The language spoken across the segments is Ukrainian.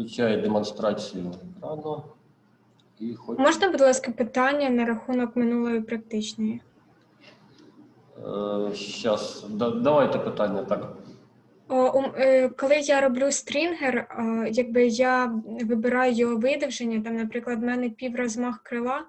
Включає демонстрацію екрану. І хоч... Можна, будь ласка, питання на рахунок минулої практичної? Зараз, давайте питання так. О, е, коли я роблю стрінгер, е, якби я вибираю його видовження, там, наприклад, в мене піврозмах крила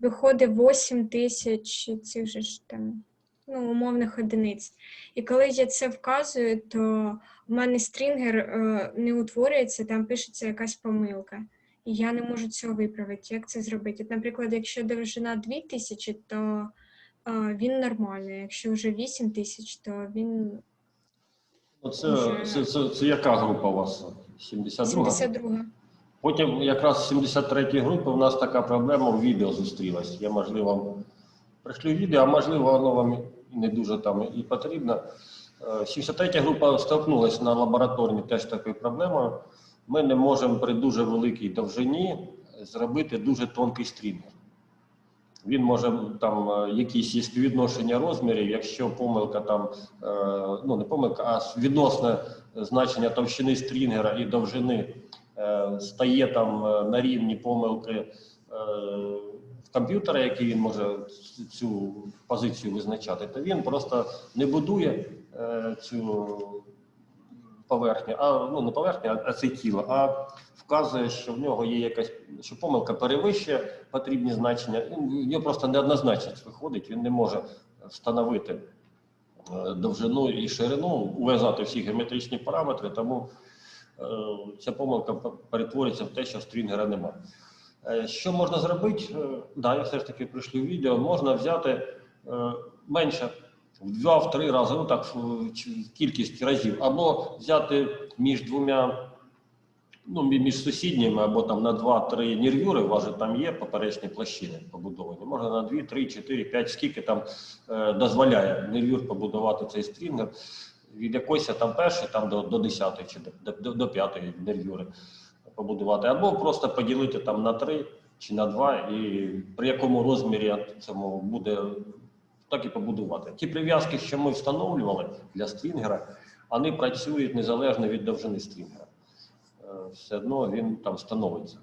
виходить 8 тисяч цих же ж там ну, умовних одиниць. І коли я це вказую, то в мене стрінгер е, не утворюється, там пишеться якась помилка. І я не можу цього виправити. Як це зробити? От, наприклад, якщо довжина 2000, то е, він нормальний. Якщо вже 8 тисяч, то він Оце, це, це, це яка група у вас? 72? 72. Потім якраз з 73 групи у нас така проблема в відео зустрілась. Я, можливо, вам пришлю відео, а можливо, воно вам і не дуже там і потрібно. Е, 73 група столкнулася на лабораторній теж такою проблемою. Ми не можемо при дуже великій довжині зробити дуже тонкий стрінгер. Він може там е, якісь є співвідношення розмірів, якщо помилка там, е, ну не помилка, а відносне значення товщини стрінгера і довжини е, стає там на рівні помилки в комп'ютера, який він може цю позицію визначати, то він просто не будує цю поверхню, а ну не поверхню, а- це тіло, а вказує, що в нього є якась, що помилка перевищує потрібні значення. В нього просто неоднозначність виходить, він не може встановити е, довжину і ширину, ув'язати всі геометричні параметри, тому е, ця помилка перетворюється в те, що стрінгера немає. Е, Що можна зробити? Е, Да, я все ж таки прийшлю відео. Можна взяти е, менше в два-три рази, ну так, кількість разів, або взяти між двома, ну, між сусідніми, або там на два-три нервюри, у вас же там є поперечні площини побудовані. Можна на дві, три, чотири, п'ять, скільки там е, дозволяє нервюр побудувати цей стрінгер. Від якоїсь там першої, там до, до 10 чи до, до, до 5 нервюри побудувати, або просто поділити там на 3 чи на 2, і при якому розмірі цьому буде так і побудувати. Ті прив'язки, що ми встановлювали для стрінгера, вони працюють незалежно від довжини стрінгера. Е, Все одно він там становиться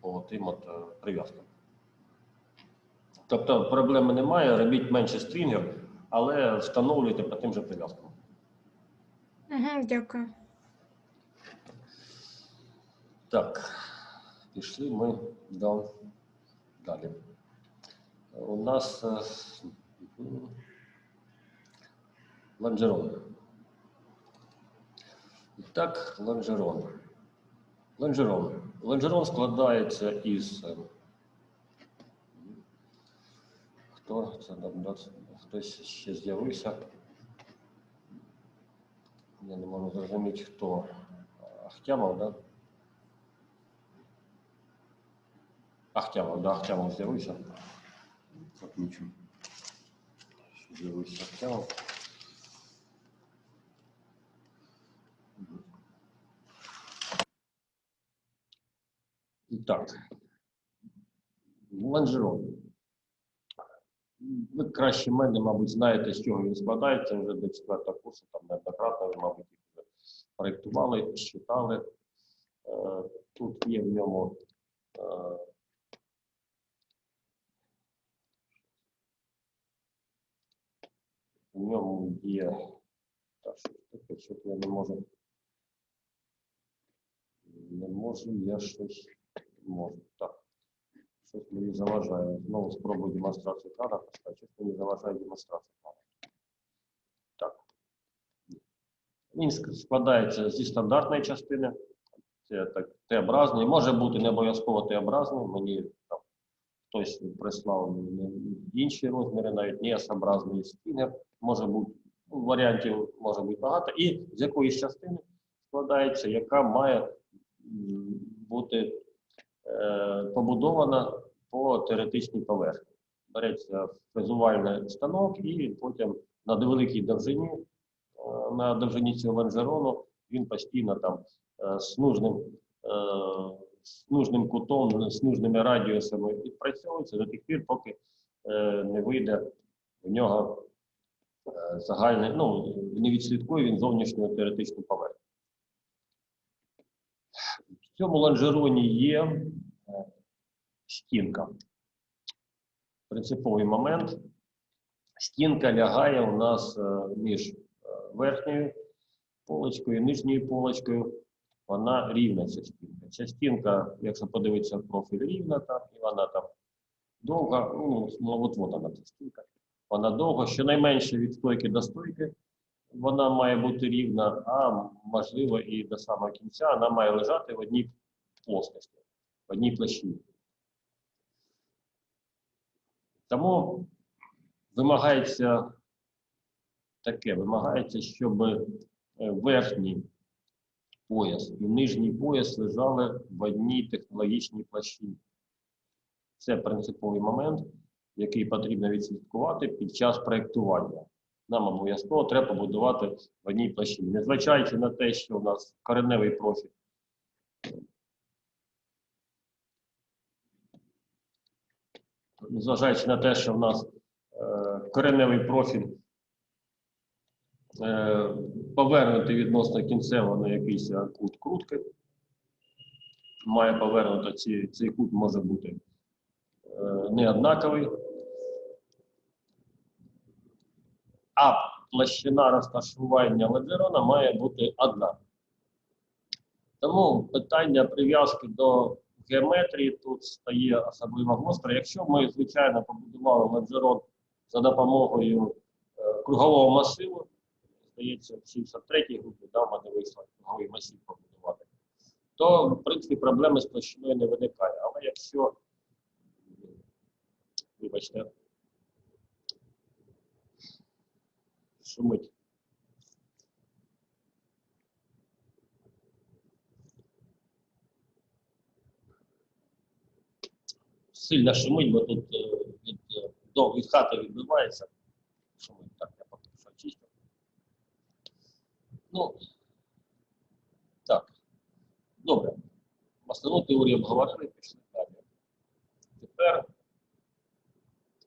по тим от е, прив'язкам. Тобто проблеми немає, робіть менше стрінгер, але встановлюйте по тим же прив'язкам. Угу, дякую. Так, пішли ми далі. У нас е, лонжерон. І так, лонжерон. Лонжерон. Лонжерон складається із. е, Хто це? Хтось ще з'явився. Я не можу зрозуміти, хто. Ахтямов, так? Да? Ахтямов, да, Ахтямов з'явився. Отмічу. що Ахтямов. І Так. Лонжерон. Ви краще мене, мабуть, знаєте, з чого він складається вже до четвертого курсу, там неоднократно ви, мабуть, їх вже проєктували, читали. Е, Тут є в ньому в ньому є. Так, що ж таке, що я не можу. Не можу, я щось не можу. Так. Щось мені заважає. Знову спробую демонстрацію кадра поставити. Щось мені заважає демонстрацію кадра. Так. Він ск- складається зі стандартної частини. Це так Т-образний. Може бути не обов'язково Т-образний. Мені там хтось прислав мені інші розміри, навіть не S-образний стінгер. Може бути ну, варіантів може бути багато. І з якоїсь частини складається, яка має бути е, побудована по теоретичній поверхні. Береться фрезувальний станок і потім на невеликій довжині, е, на довжині цього лонжерону, він постійно там е, з нужним, е, з нужним кутом, з нужними радіусами відпрацьовується до тих пір, поки не вийде в нього е, загальний, ну, не відслідкує він зовнішню теоретичну поверхню. В цьому лонжероні є е, стінка. Принциповий момент. Стінка лягає у нас е, між е, верхньою полочкою і нижньою полочкою. Вона рівна ця стінка. Ця стінка, якщо подивитися профіль рівна, там, і вона там довга, ну от вона ця стінка. Вона довга, щонайменше від стойки до стойки вона має бути рівна, а можливо і до самого кінця вона має лежати в одній плоскості, в одній площині. Тому вимагається таке, вимагається, щоб е, верхній пояс і нижній пояс лежали в одній технологічній площині. Це принциповий момент, який потрібно відслідкувати під час проєктування. Нам обов'язково треба побудувати в одній площині. Незважаючи на те, що у нас кореневий профіль незважаючи на те, що в нас е, кореневий профіль е, повернутий відносно кінцевого на якийсь кут крутки, має повернуто, ці, цей кут може бути е, неоднаковий. А площина розташування лонжерона має бути одна. Тому питання прив'язки до геометрії тут стає особливо гостро. Якщо ми, звичайно, побудували лонжерон за допомогою е, кругового масиву, здається, в 73-й групі да, в мене вийшло круговий масив побудувати, то, в принципі, проблеми з площиною не виникає. Але якщо, вибачте, шумить. Сильно шумить, бо тут е, від, е, від хати відбивається. Шумить так, я поки що чистю. Ну, так. Добре. Основну теорію обговорили, пішли далі. Тепер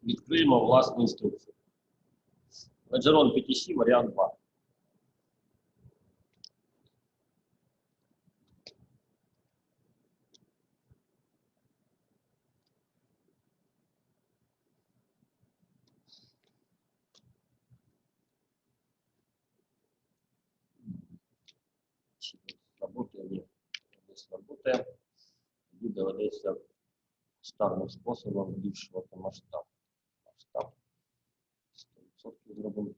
відкриємо власну інструкцію. Леджерон PTC варіант 2. Чи Работає, ні, не работає. Тоді доведеться старим способом збільшувати масштаб. Масштаб 100% зробимо.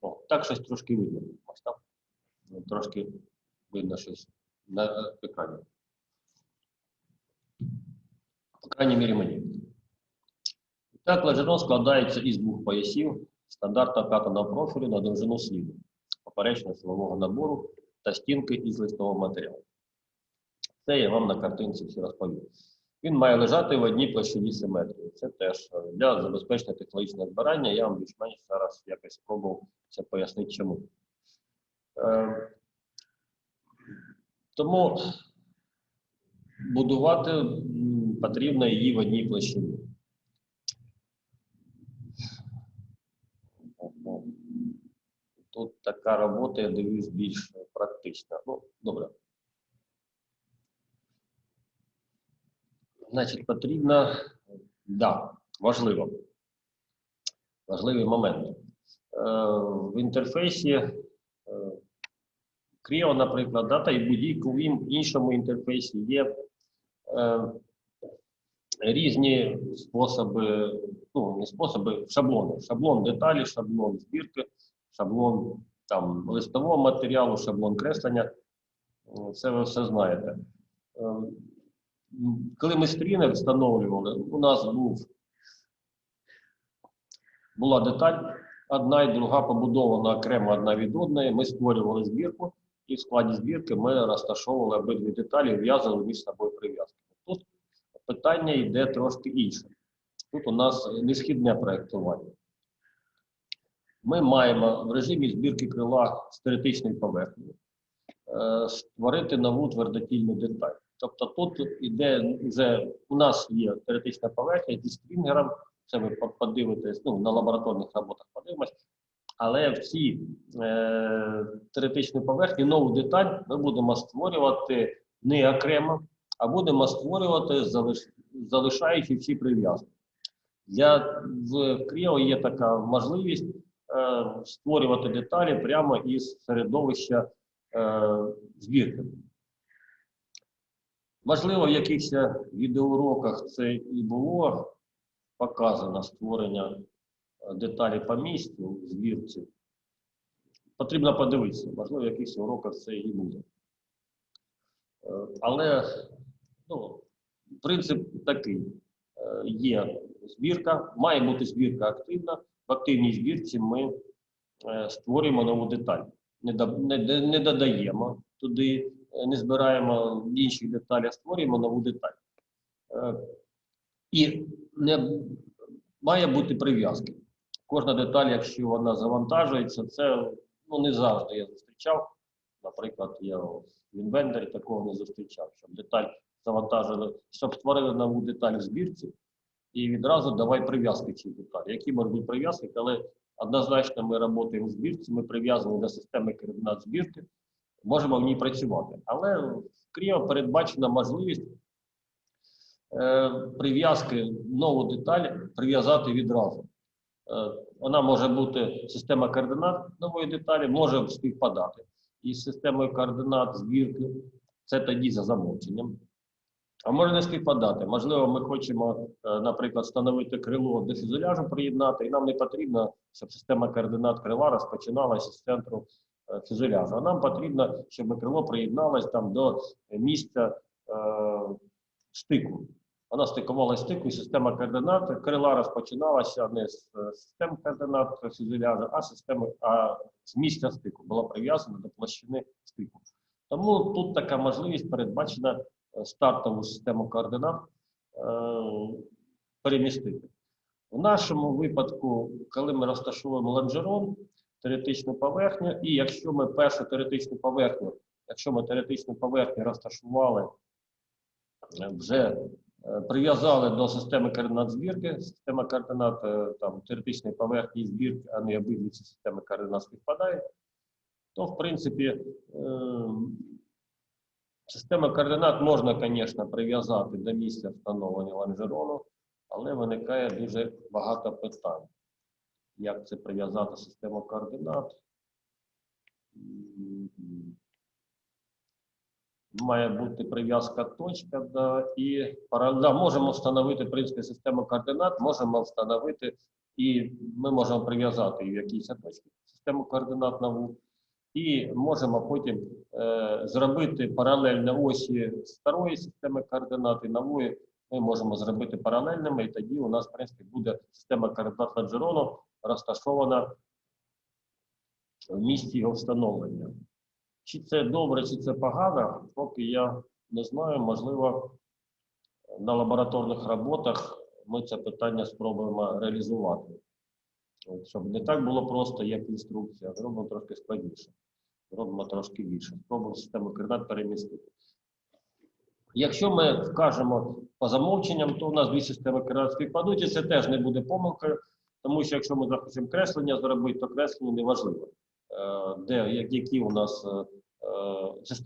О, так щось трошки видно. Масштаб. Ну, Трошки видно щось на екрані. По крайній мірі мені. Так, лежерон складається із двох поясів стандартного п'ятого профілю на довжину сліду, поперечного силового набору та стінки із листового матеріалу. Це я вам на картинці все розповів. Він має лежати в одній площині симетрії. Це теж е, для забезпечення технологічного збирання. Я вам більш-менш зараз якось спробував це пояснити чому. Е, тому будувати потрібно її в одній площині. Тут така робота, я дивлюсь, більш практична. Ну, добре. Значить, потрібно, да, важливо. Важливий момент. Е, в інтерфейсі е, Creo, наприклад, да, та й будь-якому іншому інтерфейсі є е, різні способи, ну, не способи, шаблони. Шаблон деталі, шаблон збірки, шаблон там, листового матеріалу, шаблон креслення. Е, Це ви все знаєте. Коли ми стрінер встановлювали, у нас був, була деталь одна і друга побудована окремо одна від одної. Ми створювали збірку, і в складі збірки ми розташовували обидві деталі, в'язали між собою прив'язки. Тут питання йде трошки інше. Тут у нас несхідне проєктування. Ми маємо в режимі збірки крила з теоретичною поверхнею створити нову твердотільну деталь. Тобто тут іде у нас є теоретична поверхня зі стрінгером, це ви по- подивитесь, ну, на лабораторних роботах подивимось. Але в цій е, теоретичній поверхні нову деталь ми будемо створювати не окремо, а будемо створювати, залиш- залишаючи всі прив'язки. Для в Creo є така можливість е, створювати деталі прямо із середовища е, збірки. Можливо, в якихось відеоуроках це і було показано створення е, деталі по місцю збірці. Потрібно подивитися, можливо, в якихось уроках це і буде. Е, Але ну, принцип такий: є збірка, має бути збірка активна. В активній збірці ми створюємо нову деталь. Не, додаємо туди, е, не збираємо інші деталі, а створюємо нову деталь. Е, І не має бути прив'язки. Кожна деталь, якщо вона завантажується, це ну, не завжди я зустрічав. Наприклад, я в інвентарі такого не зустрічав, щоб деталь завантажили, щоб створили нову деталь в збірці, і відразу давай прив'язки цій деталі. Які можуть бути прив'язки, але однозначно ми працюємо в збірці, ми прив'язані до системи координат збірки, можемо в ній працювати. Але в Creo передбачена можливість е, прив'язки нову деталь прив'язати відразу. Е, Вона може бути система координат нової деталі, може співпадати із системою координат збірки. Це тоді за замовченням. А може не співпадати. Можливо, ми хочемо, е, наприклад, встановити крило до фюзеляжу приєднати, і нам не потрібно, щоб система координат крила розпочиналася з центру е, фюзеляжу. А нам потрібно, щоб крило приєдналось там до місця е, стику. Вона стикувалася стику, і система координат крила розпочиналася не з е, системи координат фюзеляжу, а системи, а з місця стику, була прив'язана до площини стику. Тому тут така можливість передбачена е, стартову систему координат е, перемістити. У нашому випадку, коли ми розташовуємо лонжерон, теоретичну поверхню, і якщо ми першу теоретичну поверхню, якщо ми теоретичну поверхню розташували е, вже е, прив'язали до системи координат збірки, система координат там, теоретичної поверхні і збірки, а не обидві ці системи координат співпадають, то в принципі система координат можна, звісно, прив'язати до місця встановлення лонжерону, але виникає дуже багато питань. Як це прив'язати систему координат? Має бути прив'язка точка, да, і да, можемо встановити, в принципі, систему координат, можемо встановити, і ми можемо прив'язати її в якійсь точці систему координат нову, і можемо потім е, зробити паралельно осі старої системи координат і нової ми можемо зробити паралельними, і тоді у нас, в принципі, буде система координат лонжерону розташована в місці його встановлення. Чи це добре, чи це погано, поки я не знаю. Можливо, на лабораторних роботах ми це питання спробуємо реалізувати. Щоб не так було просто, як інструкція, зробимо трошки складніше. Зробимо трошки більше. Спробуємо систему координат перемістити. Якщо ми вкажемо по замовченням, то у нас дві системи координат співпадуть, і це теж не буде помилкою, тому що якщо ми захочемо креслення зробити, то креслення неважливо. Е, Де, які у нас е,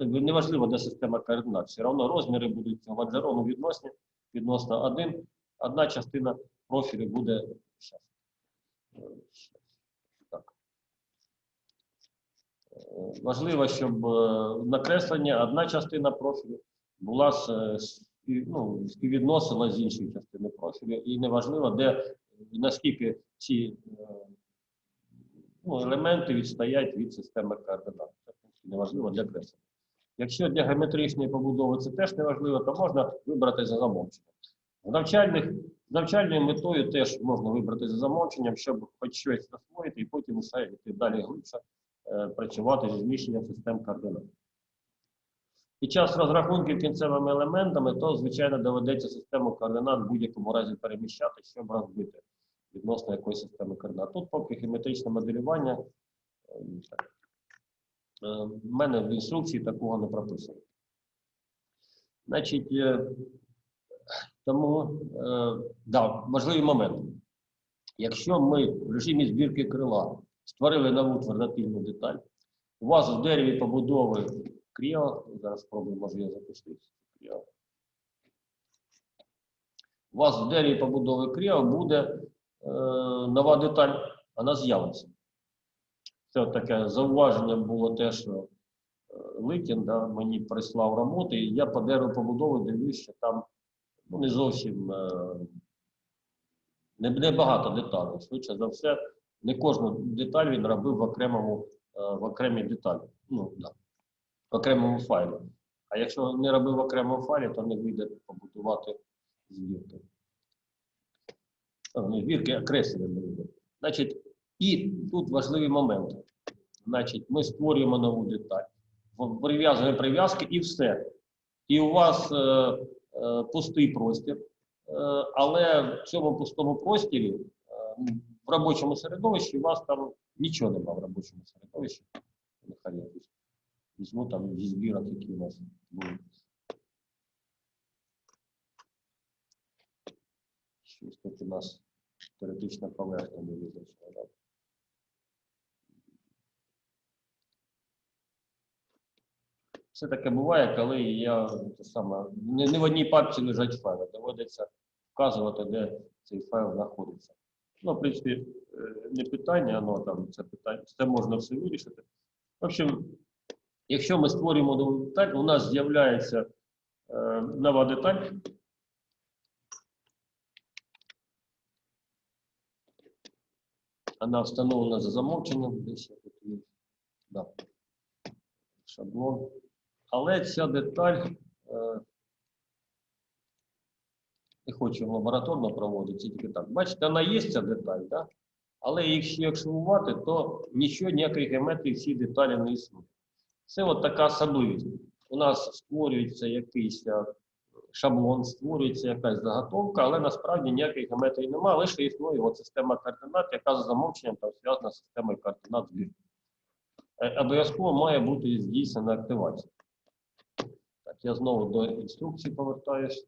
е, неважливо, де система координат. Все одно розміри будуть лонжерону відносні, відносно один. Одна частина профілю буде. щас. Е, щас. Так. Е, Важливо, щоб е, накреслення одна частина профілю була е, ну, співвідносила з іншої частини профілю. І неважливо, де наскільки ці е, ну, елементи відстоять від системи координат. Це неважливо для креслення. Якщо для геометричної побудови це теж неважливо, то можна вибрати за замовченням. З навчальних, навчальною метою теж можна вибрати за замовченням, щоб хоч щось засвоїти і потім усе йти далі глибше е, працювати зі зміщенням систем координат. Під час розрахунків кінцевими елементами, то, звичайно, доведеться систему координат в будь-якому разі переміщати, щоб розбити відносно якоїсь системи координат. Тут поки геометричне моделювання. так. Е, В мене в інструкції такого не прописано. Значить, е, тому е, да, важливий момент. Якщо ми в режимі збірки крила створили нову твердотильну деталь, у вас в дереві побудови Кріо, зараз спробую, може я запустити Кріо. у вас в дереві побудови кріо буде е, нова деталь, вона з'явиться. Це таке зауваження було те, що е, Ликін да, мені прислав роботи, і я по дереву побудови дивлюсь, що там ну, не зовсім е, не, не деталей. Швидше за все, не кожну деталь він робив в окремому е, в окремій деталі. Ну, да, в окремому файлі. А якщо не робив в окремому файлі, то не вийде побудувати збірки. О, Не збірки, а креслення не вийде. Значить, і тут важливий момент. Значить, ми створюємо нову деталь, прив'язуємо прив'язки і все. І у вас е, е, пустий простір, е, але в цьому пустому простірі, е, в робочому середовищі, у вас там нічого немає в робочому середовищі. Нехай я візьму там зі збірок, які у нас були. Щось тут у нас теоретична поверхня не визначена. Все таке буває, коли я те саме, не, не в одній папці лежать файли, доводиться вказувати, де цей файл знаходиться. Ну, в принципі, е, не питання, але там це питання, це можна все вирішити. В общем, якщо ми створюємо нову деталь, у нас з'являється е, нова деталь. Вона встановлена за замовченням, десь я тут є. Да. Шаблон. Але ця деталь, е, не хочу лабораторно проводити, тільки так. Бачите, вона є ця деталь, да? але якщо екшувати, то нічого, ніякої геометрії в цій деталі не існує. Це от така особливість. У нас створюється якийсь е, шаблон, створюється якась заготовка, але насправді ніякої геометрії немає, лише існує от система координат, яка за замовченням там зв'язана з системою координат збірки. Е, Обов'язково має бути здійснена активація. Так, я знову до інструкції повертаюсь,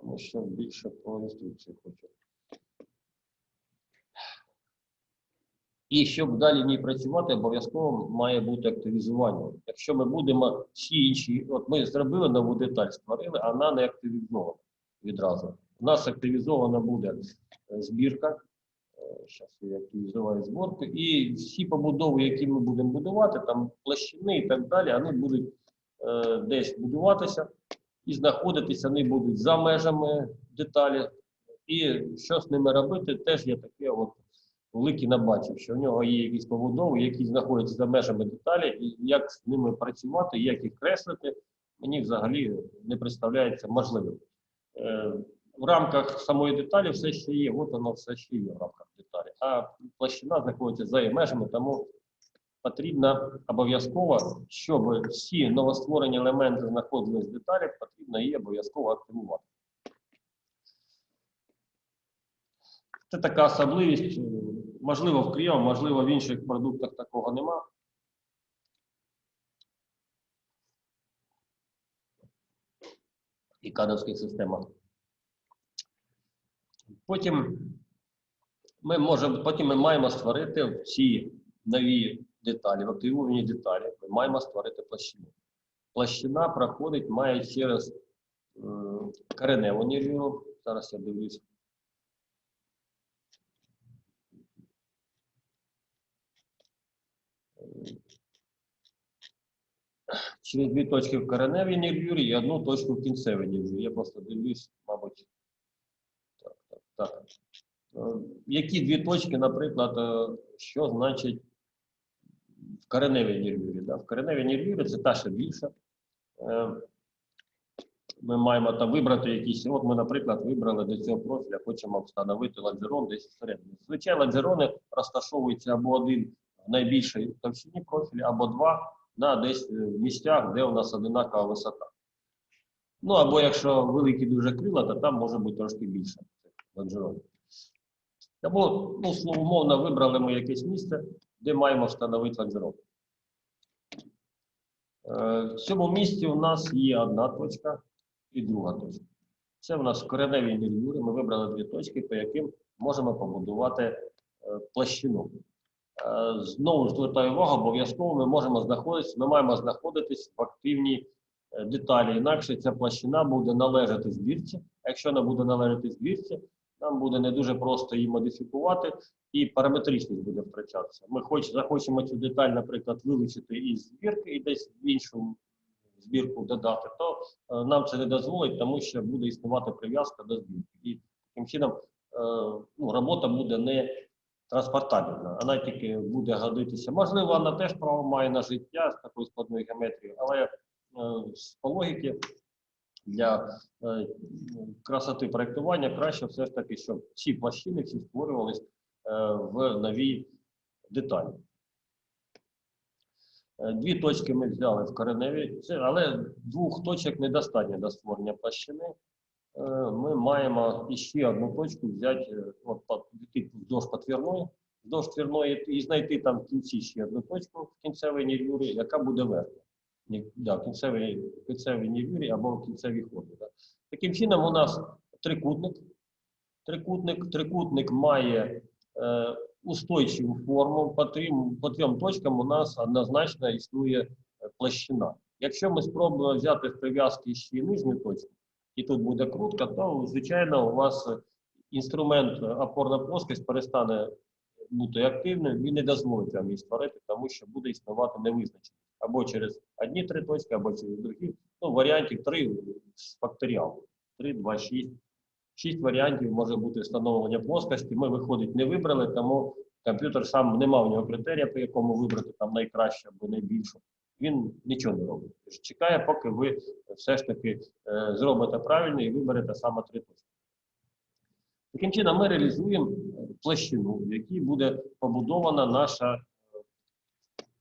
тому що більше про інструкцію хочу. І щоб далі в ній працювати, обов'язково має бути активізування. Якщо ми будемо всі інші, от ми зробили нову деталь, створили, а вона не активізована відразу. У нас активізована буде е, збірка. Зараз я активізую зборку. І всі побудови, які ми будемо будувати, там площини і так далі, вони будуть е, десь будуватися і знаходитися, вони будуть за межами деталі. І що з ними робити, теж є таке от великий набачив, що в нього є якісь побудови, які знаходяться за межами деталі, і як з ними працювати, як їх креслити, мені взагалі не представляється можливим. Е, в рамках самої деталі все ще є, от воно все ще є в рамках деталі. А площина знаходиться за її межами, тому потрібно обов'язково, щоб всі новостворені елементи знаходились в деталі, потрібно її обов'язково активувати. Це така особливість. е, Можливо, в Кріо, можливо, в інших продуктах такого нема. І кадровських системах. Потім ми можемо, потім ми маємо створити всі нові деталі, в активовані деталі, ми маємо створити площину. Площина проходить, має через кореневу нервію. Зараз я дивлюсь. Через дві точки в кореневій нервюрі і одну точку в кінцевій нервюрі. Я просто дивлюсь, мабуть. Так, так, так. Е, Які дві точки, наприклад, е, що значить в кореневій нервюрі? Да? В кореневій нервюрі це та ще більша. Ми маємо там вибрати якісь. От ми, наприклад, вибрали до цього профіля, хочемо встановити лонжерон десь всередині. Звичайно, лонжерони розташовуються або один в найбільшій товщині профіля, або два на десь е, місцях, де у нас одинакова висота. Ну або якщо великі дуже крила, то там може бути трошки більше лонжеронів. Тому, ну, слово умовно, вибрали ми якесь місце, де маємо встановити лонжерон. Е, В цьому місці у нас є одна точка і друга точка. Це у нас кореневі нервюри. Ми вибрали дві точки, по яким можемо побудувати е, площину. Е, Знову звертаю увагу, обов'язково ми можемо знаходитися, ми маємо знаходитись в активній деталі, інакше ця площина буде належати збірці. Якщо вона буде належати збірці, нам буде не дуже просто її модифікувати, і параметричність буде втрачатися. Ми хоч захочемо цю деталь, наприклад, вилучити із збірки і десь в іншу збірку додати, то е, нам це не дозволить, тому що буде існувати прив'язка до збірки. І таким чином е, ну, робота буде не транспортабельна, вона тільки буде годитися. Можливо, вона теж право має на життя з такою складною геометрією, але е, з- по логіки для е, красоти проєктування краще все ж таки, щоб ці площини всі створювались е, в новій деталі. Е, Дві точки ми взяли в кореневі, але двох точок недостатньо до створення площини. Е, Ми маємо іще одну точку взяти, е, от, вздовж потвірної, вздовж твірної і знайти там в кінці ще одну точку в кінцевій нервюрі, яка буде верхня. Да, кінцевій, кінцевій нервюрі або в кінцевій ході. Да. Таким чином, у нас трикутник. Трикутник, трикутник має е, устойчиву форму. По трьом, по трьом точкам у нас однозначно існує е, площина. Якщо ми спробуємо взяти в прив'язки ще нижню точку, і тут буде крутка, то, звичайно, у вас інструмент е, опорна плоскость перестане бути активним і не дозволить вам її створити, тому що буде існувати невизначеність. Або через одні три точки, або через другі. Ну, варіантів три з факторіалу. 3, 2, 6. Шість варіантів може бути встановлення плоскості. Ми, виходить, не вибрали, тому комп'ютер сам не мав у нього критерія, по якому вибрати там найкраще або найбільше. Він нічого не робить. Чекає, поки ви все ж таки е, зробите правильно і виберете саме три точки. Таким чином, ми реалізуємо е, площину, в якій буде побудована наша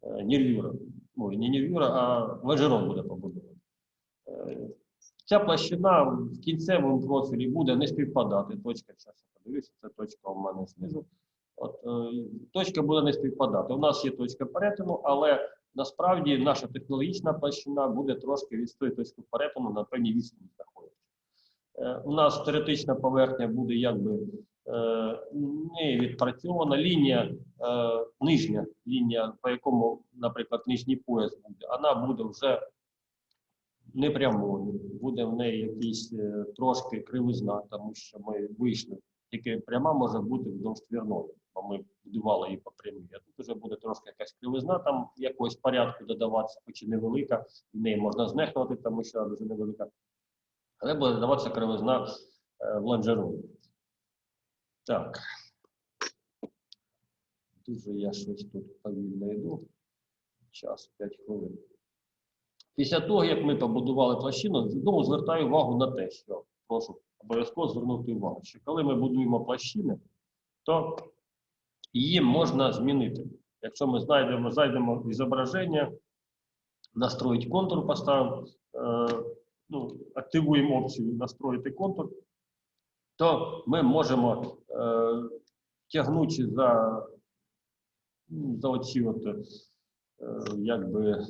е, нервюра. Ой, не нервюра, а лежерон буде побудований. Е, Ця площина в кінцевому профілі буде не співпадати. Точка, зараз я подивлюся, це точка у мене знизу. От, е, точка буде не співпадати. У нас є точка перетину, але насправді наша технологічна площина буде трошки від тої точки перетину на певній відстані знаходитися. Е, у нас теоретична поверхня буде якби не відпрацьована лінія, е, нижня лінія, по якому, наприклад, нижній пояс буде, вона буде вже непрямою, буде в неї якийсь е, трошки кривизна, тому що ми вийшли. Тільки пряма може бути вздовж твірної, бо ми будували її по прямій. А тут вже буде трошки якась кривизна, там якогось порядку додаватися, хоч і невелика, в неї можна знехнути, тому що вона дуже невелика. Але буде додаватися кривизна е, в лонжероні. Так. Дуже я щось тут повільно йду. Час 5 хвилин. Після того, як ми побудували площину, знову звертаю увагу на те, що прошу обов'язково звернути увагу, що коли ми будуємо площини, то її можна змінити. Якщо ми знайдемо, зайдемо в зображення, настроїть контур, поставимо, е, ну, активуємо опцію настроїти контур, то ми можемо, е, тягнучи за, ну, за оці от, е, якби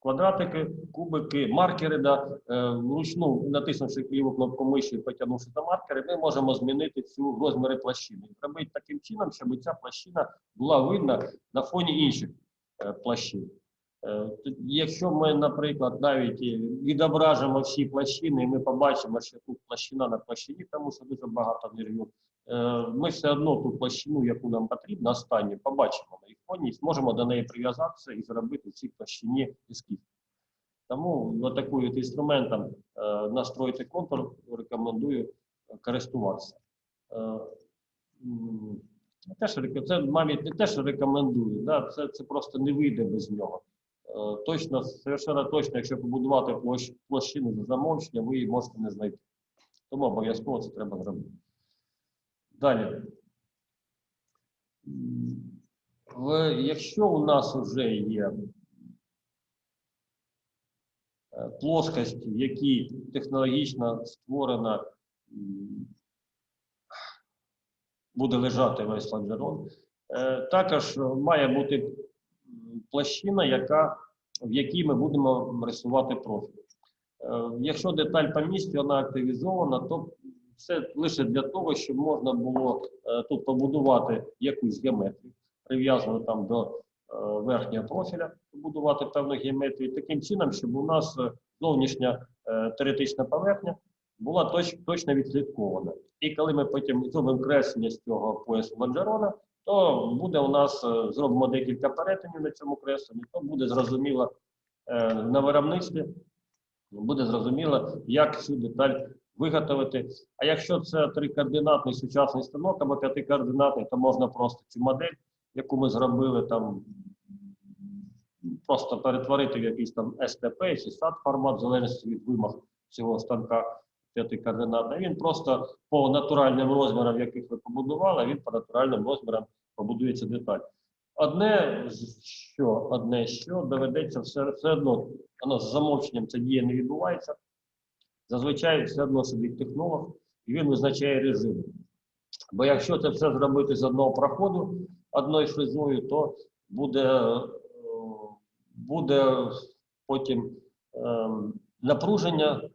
квадратики, кубики, маркери, да, е, вручну натиснувши ліву кнопку миші і потягнувши за маркери, ми можемо змінити цю розміри площини. Робити таким чином, щоб ця площина була видна на фоні інших е, площин. Е, Якщо ми, наприклад, навіть відображимо всі площини, і ми побачимо, що тут площина на площині, тому що дуже багато нервів, е, ми все одно ту площину, яку нам потрібно, останню, побачимо на їх фоні і зможемо до неї прив'язатися і зробити в цій площині ескіз. Тому от інструментом е, настройте контур рекомендую е, користуватися. Е, Теж, це навіть не те, що рекомендую, це просто не вийде без нього. Е, Точно, совершенно точно, якщо побудувати площ, площину за замовчення, ви її можете не знайти. Тому обов'язково це треба зробити. Далі. Якщо у нас вже є е, плоскості, в якій технологічно створена, буде лежати весь лонжерон, також має бути площина, яка, в якій ми будемо рисувати профіль. Е, Якщо деталь по місці, вона активізована, то це лише для того, щоб можна було е, тут побудувати якусь геометрію, прив'язану там до е, верхнього профіля побудувати певну геометрію таким чином, щоб у нас зовнішня теоретична поверхня була точ, точно відслідкована. І коли ми потім зробимо креслення з цього поясу лонжерона, то буде у нас е, зробимо декілька перетинів на цьому кресленні, то буде зрозуміло е, на виробництві, буде зрозуміло, як цю деталь виготовити. А якщо це трикоординатний сучасний станок або п'ятикоординатний, то можна просто цю модель, яку ми зробили там, просто перетворити в якийсь там СТП чи SAT формат, в залежності від вимог цього станка п'ятикоординатний. Він просто по натуральним розмірам, яких ви побудували, він по натуральним розмірам побудується деталь. Одне, що одне, що доведеться все, все одно, воно з замовченням ця дія не відбувається. Зазвичай все одно сидить технолог, і він визначає режим. Бо якщо це все зробити з одного проходу, одною фрезою, то буде, е, буде потім е, напруження,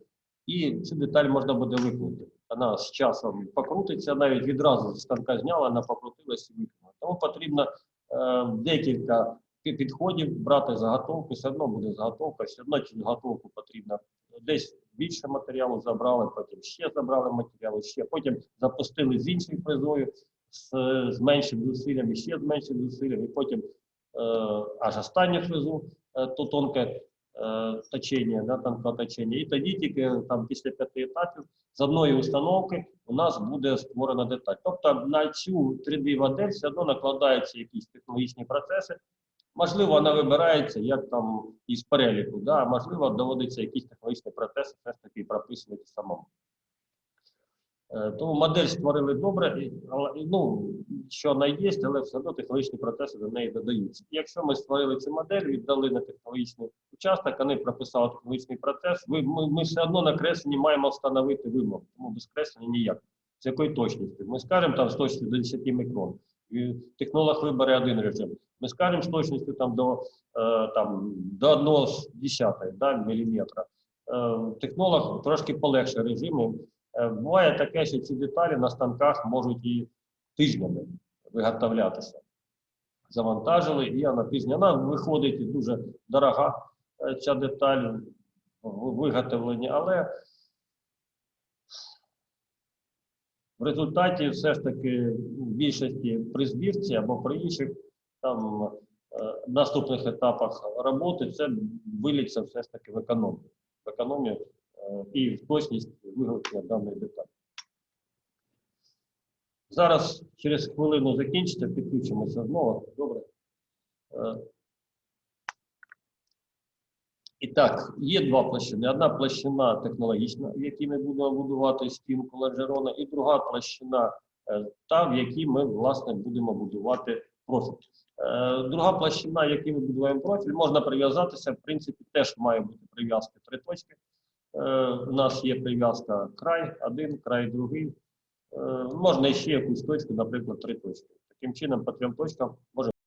і цю деталь можна буде виконати. Вона з часом покрутиться, навіть відразу з станка зняла, вона покрутилась і виконала. Тому потрібно е, декілька підходів брати заготовки, все одно буде заготовка, все одно цю заготовку потрібно десь більше матеріалу забрали, потім ще забрали матеріалу, ще потім запустили з іншою фрезою, з, з меншим зусиллям, ще з меншим зусиллям, і потім е, аж останню фрезу, е, то тонке. е, точення, да, там точення. І тоді тільки там після п'яти етапів з одної установки у нас буде створена деталь. Тобто на цю 3D-модель все одно накладаються якісь технологічні процеси. Можливо, вона вибирається як там із переліку, да, можливо, доводиться якісь технологічні процеси все ж таки прописувати самому. Е, Тому модель створили добре, але, ну, що вона є, але все одно технологічні процеси до неї додаються. І якщо ми створили цю модель, віддали на технологічний участок, вони прописали технологічний процес, ви, ми, ми все одно на кресленні маємо встановити вимогу, тому без креслення ніяк. З якої точності? Ми скажемо там з точністю до 10 мікрон. І технолог вибере один режим. Ми скажемо з точністю там до, е, там, до 1 десятої да, міліметра. Е, технолог трошки полегше режиму. Е, буває таке, що ці деталі на станках можуть і тижнями виготовлятися. Завантажили, і вона тижня. Вона виходить і дуже дорога е, ця деталь в виготовленні, але в результаті все ж таки в більшості при збірці або при інших там е, наступних етапах роботи це виліться все ж таки в економію. В економію і точність виготовлення даної деталі. Зараз через хвилину закінчите, підключимося знову. Добре. Е, І так, є два площини. Одна площина технологічна, в якій ми будемо будувати стінку лонжерона, і друга площина, е, та, в якій ми, власне, будемо будувати профіль. Е, Друга площина, в якій ми будуємо профіль, можна прив'язатися. В принципі, теж має бути прив'язка три точки. Е, У нас є прив'язка край один, край другий. Е, Можна ще якусь точку, наприклад, три точки. Таким чином, по трьом точкам може